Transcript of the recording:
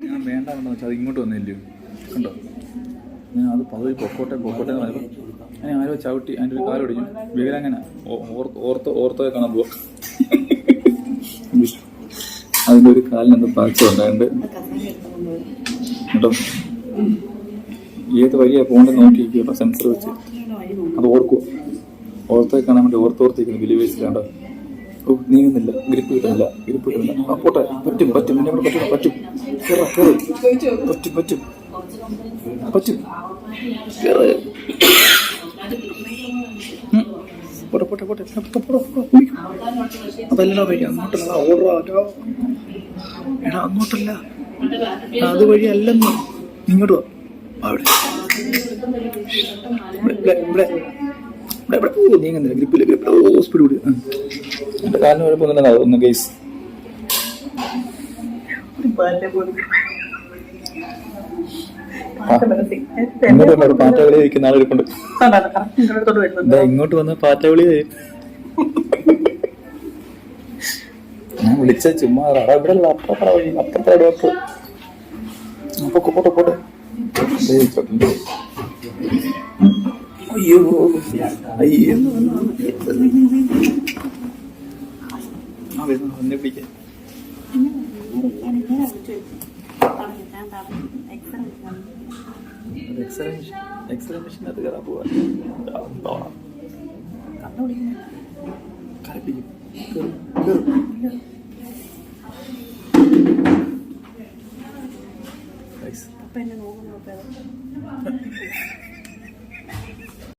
ഞാൻ വേണ്ടാണെന്ന് വെച്ചാൽ അത് ഇങ്ങോട്ട് വന്നില്ലയോ? കണ്ടോ? ഞാൻ അത് പതുവി പൊക്കോട്ടെ പൊക്കോട്ടെ എന്ന് പറയുമ്പോൾ ഞാൻ ആരോ ചവിട്ടി അതിന്റെ ഒരു കാലം ഒടിഞ്ഞു വിവരങ്ങനെ ഓർത്തോ ഓർത്തോ കാണാൻ പോവാ. അതിന്റെ ഒരു കാലിന് എന്തോ പാഴ്ച ഉണ്ടായത് കേട്ടോ? ഏത് വഴിയാണ് പോകേണ്ടത് നോക്കിയിരിക്കുക സെൻസർ വെച്ച്. അത് ഓർക്കുക ഓർത്തേ കാണാൻ വേണ്ടി ഓർത്തോർത്തിരിക്കുന്നു ബിലിവേഴ്സിലാണ്ടോ ഓ നീങ്ങുന്നില്ല. ഗ്രിപ്പ് കിട്ടുന്നില്ല. ഗ്രിപ്പ് കിട്ടുന്നില്ല. ആ പോട്ടെ. പറ്റും പറ്റും. എന്നെ കൂടെ പറ്റും പറ്റും. കേറാ കയറി പറ്റും പറ്റും. പറ്റും. പോട്ടെ പോട്ടെ പോട്ടെ. അതല്ലടാ അങ്ങോട്ടല്ല. ഓർഡറാ എടാ അങ്ങോട്ടല്ല. അത് വഴി അല്ലെന്ന്. ഇങ്ങോട്ട് വാ. അവിടെ. ഇവിടെ ഇവിടെ. ഇവിടെ എവിടെ ഓ നീങ്ങുന്നില്ല ഗ്രിപ്പിൽ ഓ സ്പീഡ് കൂടി ആ. എന്റെ കാലിന് കുഴപ്പമൊന്നുമില്ല ഒന്ന് ഗൈസ് ഇങ്ങോട്ട് വന്ന ഒരു പാറ്റ കളി കഴിക്കുന്ന ഇതാ ഇങ്ങോട്ട് വന്ന പാറ്റ കളി ഞാൻ വിളിച്ച ചുമ്മാ ഇവിടെ അല്ല അപ്പുറത്തെ വഴി. അപ്പുറത്തെ ഡോക്ടർ അപ്പൊ പോട്ടെ പോട്ടെ. അയ്യോ അയ്യോ എന്നെ പിടിക്കാൻ എക്സ്റേ മെഷീനകത്ത് കയറാൻ പോവാ. കരപ്പിക്കും. കേറും കേറും. Nice.